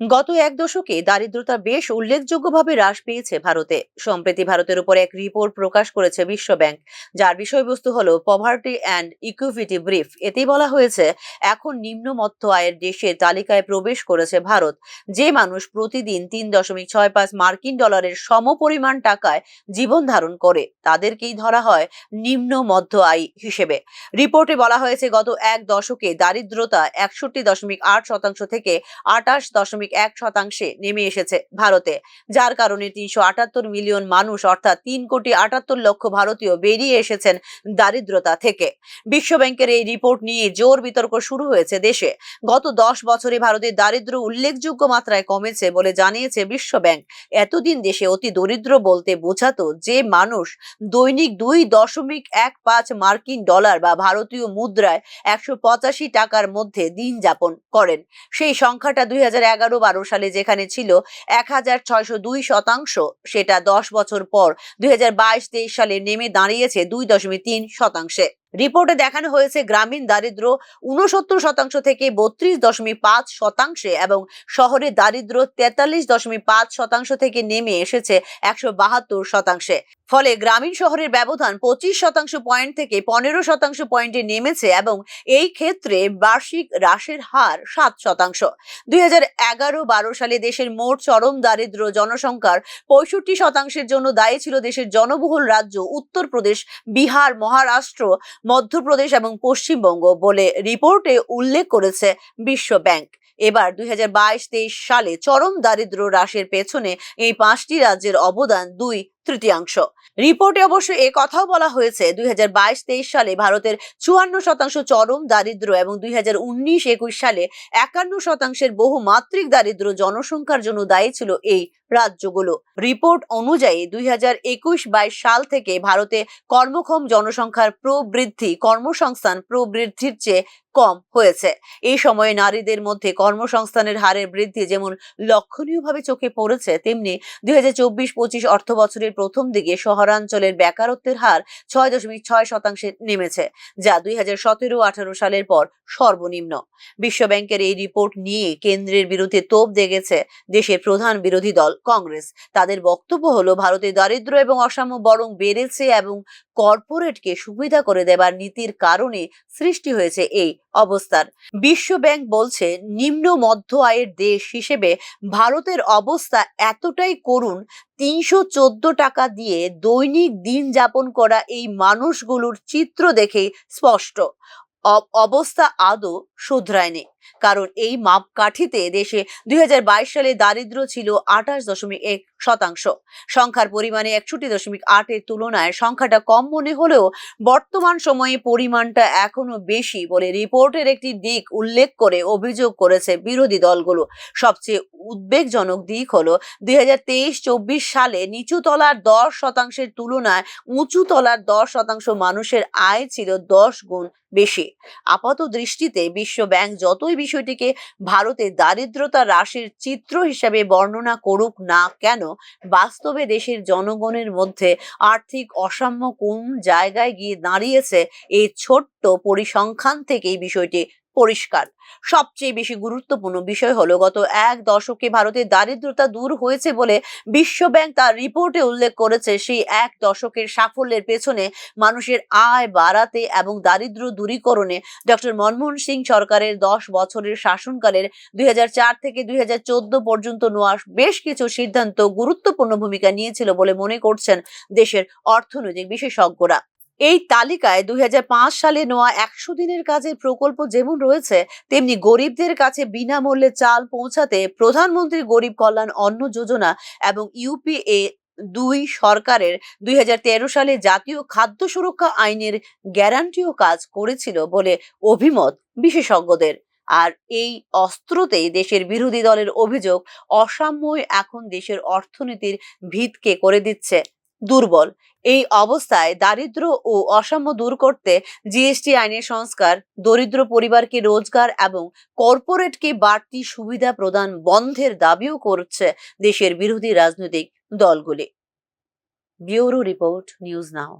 গত এক দশকে দারিদ্রতা বেশ উল্লেখযোগ্যভাবে হ্রাস পেয়েছে ভারতে। সম্প্রতি ভারতের উপর এক রিপোর্ট প্রকাশ করেছে বিশ্ব ব্যাংক যার বিষয়বস্তু হলো পভার্টি অ্যান্ড ইকুইটি ব্রিফ এতে বলা হয়েছে, এখন নিম্ন মধ্য আয়ের দেশের তালিকায় প্রবেশ করেছে ভারত, যে মানুষ প্রতিদিন তিন দশমিক ছয় পাঁচ মার্কিন ডলারের সমপরিমাণ টাকায় জীবন ধারণ করে, তাদেরকেই ধরা হয় নিম্ন মধ্য আয় হিসেবে। রিপোর্টে বলা হয়েছে, গত এক দশকে দারিদ্রতা একষট্টি দশমিক আট শতাংশ থেকে আটাশ দশমিক এক শতাংশে নেমে এসেছে ভারতে, যার কারণে তিনশো আটাত্তর মিলিয়ন মানুষ, অর্থাৎ তিন কোটি আটাত্তর লক্ষ ভারতীয় বেরিয়ে এসেছেন দারিদ্রতা থেকে। বিশ্ব ব্যাংকের এই রিপোর্ট নিয়ে জোর বিতর্ক শুরু হয়েছে দেশে। গত দশ বছরে ভারতের দারিদ্র উল্লেখযোগ্য মাত্রায় কমেছে বলে জানিয়েছে বিশ্ব ব্যাংক এতদিন দেশে অতি দরিদ্র বলতে বোঝাতো যে মানুষ দৈনিক দুই দশমিক এক পাঁচ মার্কিন ডলার বা ভারতীয় মুদ্রায় একশো পঁচাশি টাকার মধ্যে দিন যাপন করেন। সেই সংখ্যাটা দুই হাজার এগারো বারো সালে যেখানে ছিল এক হাজার ছয়শো দুই শতাংশ, সেটা দশ বছর পর দুই হাজার বাইশ তেইশ সালে নেমে দাঁড়িয়েছে দুই দশমিক তিন শতাংশে। রিপোর্টে দেখানো হয়েছে গ্রামীণ দারিদ্র উনসত্তর শতাংশ থেকে বত্রিশ দশমিক পাঁচ শতাংশে এবং শহরে দারিদ্র তেতাল্লিশ দশমিক পাঁচ শতাংশ থেকে নেমে এসেছে একশো বাহাত্তর শতাংশে। ফলে গ্রামীণ শহরের ব্যবধান পঁচিশ শতাংশ পয়েন্ট থেকে পনেরো শতাংশ পয়েন্টে নেমেছে এবং এই ক্ষেত্রে বার্ষিক হ্রাসের হার সাত শতাংশ। দুই হাজার এগারো বারো সালে দেশের মোট চরম দারিদ্র জনসংখ্যার পঁয়ষট্টি শতাংশের জন্য দায়ী ছিল দেশের জনবহুল রাজ্য উত্তরপ্রদেশ, বিহার, মহারাষ্ট্র মধ্যপ্রদেশ এবং পশ্চিমবঙ্গ বলে রিপোর্টে উল্লেখ করেছে বিশ্ব ব্যাংক। এবার দুই হাজার সালে চরম দারিদ্র হ্রাসের পেছনে এই পাঁচটি রাজ্যের অবদান দুই তৃতীয়াংশ। রিপোর্টে অবশ্য এ কথাও বলা হয়েছে, দুই হাজার সালে ভারতের চুয়ান্ন শতাংশ চরম দারিদ্র এবং দুই হাজার উনিশ একুশ সালে একান্ন শতাংশের বহু মাত্রিক দারিদ্র জনসংখ্যার জন্য দায়ী ছিল এই রাজ্যগুলো। রিপোর্ট অনুযায়ী দুই হাজার একুশ বাইশ সাল থেকে ভারতে কর্মক্ষম জনসংখ্যার প্রবৃদ্ধি, কর্মসংস্থান প্রবৃদ্ধির চেয়ে কম হয়েছে। এই সময়ে নারীদের মধ্যে কর্মসংস্থানের হারের বৃদ্ধি যেমন লক্ষণীয়ভাবে চোখে পড়েছে, তেমনি দুই হাজার চব্বিশ পঁচিশ অর্থ বছরের প্রথম দিকে শহরাঞ্চলের বেকারত্বের হার ছয় দশমিক ছয় শতাংশে নেমেছে, যা দুই হাজার সতেরো আঠারো সালের পর সর্বনিম্ন। বিশ্ব ব্যাংকের এই রিপোর্ট নিয়ে কেন্দ্রের বিরুদ্ধে তোপ দেখেছে দেশের প্রধান বিরোধী দল কংগ্রেস। তাদের বক্তব্য হলো, ভারতে দারিদ্র এবং অসাম্য বরং বেড়েছে এবং কর্পোরেটকে সুবিধা করে দেবার নীতির কারণে সৃষ্টি হয়েছে এই অবস্থার বিশ্ব ব্যাংক বলছে, নিম্ন মধ্য আয়ের দেশ হিসেবে ভারতের অবস্থা এতটাই করুণ, তিনশো চোদ্দ টাকা দিয়ে দৈনিক দিন যাপন করা এই মানুষগুলোর চিত্র দেখেই স্পষ্ট। অব- অবস্থা আদৌ শুধরায়নি। কারণ এই মাপকাঠিতে দেশে দুই হাজার বাইশ সালে দারিদ্র ছিল আঠাশ দশমিক এক শতাংশ। সংখ্যার পরিমাণে একষট্টি দশমিক আটের তুলনায় সংখ্যাটা কম মনে হলেও বর্তমান সময়ে পরিমাণটা এখনও বেশি বলে রিপোর্টের একটি দিক উল্লেখ করে অভিযোগ করেছে বিরোধী দলগুলো। সবচেয়ে উদ্বেগজনক দিক হলো দুই হাজার সালে নিচু তলার দশ শতাংশের তুলনায় উঁচু তলার দশ শতাংশ মানুষের আয় ছিল দশ গুণ বেশি। আপাত দৃষ্টিতে বিশ্ব ব্যাংক যতই বিষয়টিকে ভারতে দারিদ্রতা হ্রাসের চিত্র হিসাবে বর্ণনা করুক না কেন, বাস্তবে দেশের জনগণের মধ্যে আর্থিক অসাম্য কোন জায়গায় গিয়ে দাঁড়িয়েছে এই ছোট্ট পরিসংখ্যান থেকে এই বিষয়টি পরিষ্কার। সবচেয়ে বেশি গুরুত্বপূর্ণ বিষয় হলো, গত এক দশকে ভারতের দারিদ্রতা দূর হয়েছে বলে বিশ্ব ব্যাংক তার রিপোর্টে উল্লেখ করেছে, সেই এক দশকের সাফল্যের পেছনে মানুষের আয় বাড়াতে এবং দারিদ্র দূরীকরণে ডক্টর মনমোহন সিং সরকারের দশ বছরের শাসনকালের দুই হাজার চার থেকে দুই হাজার চোদ্দ পর্যন্ত নেওয়া বেশ কিছু সিদ্ধান্ত গুরুত্বপূর্ণ ভূমিকা নিয়েছিল বলে মনে করছেন দেশের অর্থনৈতিক বিশেষজ্ঞরা। এই তালিকায় দুই হাজার পাঁচ সালে নেওয়া একশো দিনের কাজের প্রকল্প যেমন রয়েছে, তেমনি গরিবদের কাছে বিনামূল্যে চাল পৌঁছাতে প্রধানমন্ত্রী গরিব কল্যাণ অন্ন যোজনা এবং ইউপিএ দুই সরকারের দুই হাজার তেরো সালে জাতীয় খাদ্য সুরক্ষা আইনের গ্যারান্টিও কাজ করেছিল বলে অভিমত বিশেষজ্ঞদের। আর এই অস্ত্রতেই দেশের বিরোধী দলের অভিযোগ অসাম্যই এখন দেশের অর্থনীতির ভিতকে করে দিচ্ছে। দুর্বল। এই অবস্থায় দারিদ্র ও অসাম্য দূর করতে জিএসটি আইনের সংস্কার, দরিদ্র পরিবারকে রোজগার এবং কর্পোরেটকে বাড়তি সুবিধা প্রদান বন্ধের দাবিও করছে দেশের বিরোধী রাজনৈতিক দলগুলি। Bureau report, news now.